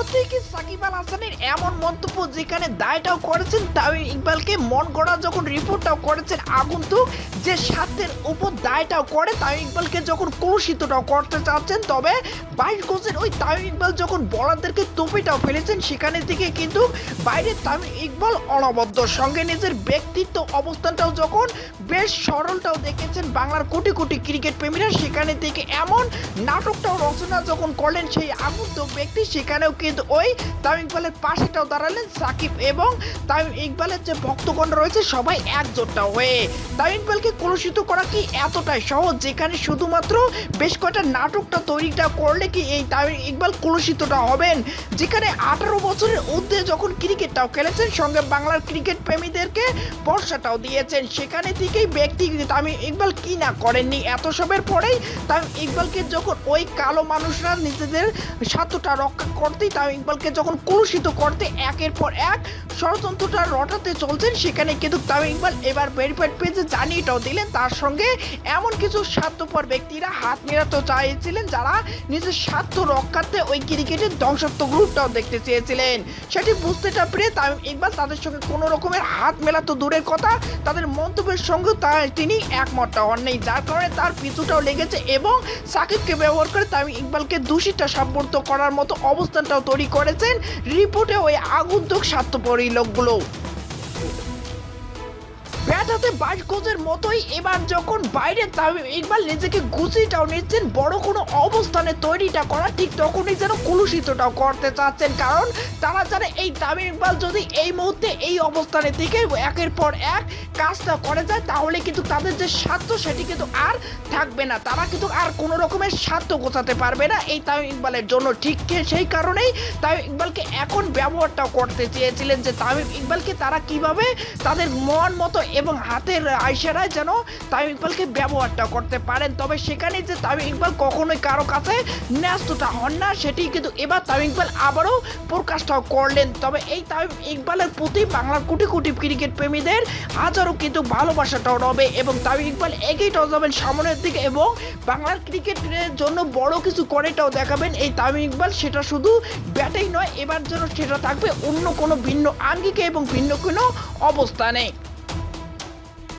সত্যি কি সাকিব আল হাসানের এমন মন্তব্য যেখানে দায়টাও করেছেন ইকবালকে মন গড়া যখন রিপোর্টটাও করেছেন যে উপর দায়টাও করে ইকবালকে যখন করতে চাচ্ছেন, তবে বাইশ ওই ইকবাল যখন বলারদেরকে ফেলেছেন, সেখানে থেকে কিন্তু বাইরে তামিম ইকবাল অনবদ্য। সঙ্গে নিজের ব্যক্তিত্ব অবস্থানটাও যখন বেশ সরলটাও দেখেছেন বাংলার কোটি কোটি ক্রিকেট প্রেমীরা, সেখানে থেকে এমন নাটকটাও রচনা যখন করলেন সেই আগন্তুক ব্যক্তি, সেখানেও কিন্তু ওই তামিম ইকবালের পাশেটাও দাঁড়ালেন সাকিব এবং তামিম ইকবালের যে ভক্তগণ রয়েছে সবাই একজোটটা হয়ে তামিম ইকবালকে কলুষিত করা কি এতটাই সহজ? যেখানে শুধুমাত্র বেশ কয়েকটা নাটকটা তৈরিটা করলে কি এই তামিম ইকবাল কলুষিতটা হবেন? যেখানে আঠারো বছরের ঊর্ধ্বে যখন ক্রিকেটটাও খেলেছেন, সঙ্গে বাংলার ক্রিকেট প্রেমীদেরকে বর্ষাটাও দিয়েছেন। সেখানে থেকেই ব্যক্তি তামিম ইকবাল কি না করেননি? এত সবের পরেই তামিম ইকবালকে যখন ওই কালো মানুষরা নিজেদের স্বার্থটা রক্ষা করতেই তামিম ইকবালকে যখন কলুষিত করতে একের পর এক ষড়যন্ত্রটা রটাতে চলছেন, সেখানে কিন্তু তামিম ইকবাল এবার ভেরিফাইড পেজে জানিয়েটাও দিলেন তার সঙ্গে এমন কিছু স্বার্থপর ব্যক্তিরা হাত মেলাতে চাইছিলেন যারা নিজের স্বার্থ রক্ষার্থে ওই ক্রিকেটের ধ্বংসাত্মক গ্রুপটাও দেখতে চেয়েছিলেন। সেটি বুঝতেটা পেরে তামিম ইকবাল তাদের সঙ্গে কোনো রকমের হাত মেলা তো দূরের কথা, তাদের মন্তব্যের সঙ্গেও তা তিনি একমতটা হন নেই যার কারণে তার পিছুটাও লেগেছে এবং সাকিবকে ব্যবহার করে তামিম ইকবালকে দূষিতটা সাব্যস্ত করার মতো অবস্থানটাও তৈরি করেছেন। রিপোর্টে ওই আগন্তুক স্বার্থপরী লোকগুলো। ব্যাট হাতে গোজের মতোই এবার যখন বাইরে তামিম ইকবাল নিজেকে গুছিটাও নিচ্ছেন, বড় কোনো অবস্থানে তৈরিটা করা ঠিক তখনই যেন কুলুষিতটাও করতে চাচ্ছেন। কারণ তারা জানে এই তামিম ইকবাল যদি এই মুহূর্তে এই অবস্থানে থেকে একের পর এক কাজটা করে যায়, তাহলে কিন্তু তাদের যে স্বার্থ সেটি কিন্তু আর থাকবে না। তারা কিন্তু আর কোনো রকমের স্বার্থ গোছাতে পারবে না এই তামিম ইকবালের জন্য। ঠিক সেই কারণেই তামিম ইকবালকে এখন ব্যবহারটাও করতে চেয়েছিলেন যে তামিম ইকবালকে তারা কীভাবে তাদের মন মতো এবং হাতের আইসারায় যেন তামিম ইকবালকে ব্যবহারটা করতে পারেন। তবে সেখানে যে তামিম ইকবাল কখনোই কারও কাছে ন্যস্তটা হন না, সেটি কিন্তু এবার তামিম ইকবাল আবারও প্রকাশটাও করলেন। তবে এই তামিম ইকবালের প্রতি বাংলার কোটি কোটি ক্রিকেট প্রেমীদের হাজারও কিন্তু ভালোবাসাটাও রবে এবং তামিম ইকবাল এগিয়েটাও যাবেন সামনের দিকে এবং বাংলার ক্রিকেটের জন্য বড় কিছু করেটাও দেখাবেন। এই তামিম ইকবাল সেটা শুধু ব্যাটেই নয়, এবার যেন সেটা থাকবে অন্য কোনো ভিন্ন আঙ্গিকে এবং ভিন্ন কোনো অবস্থানে।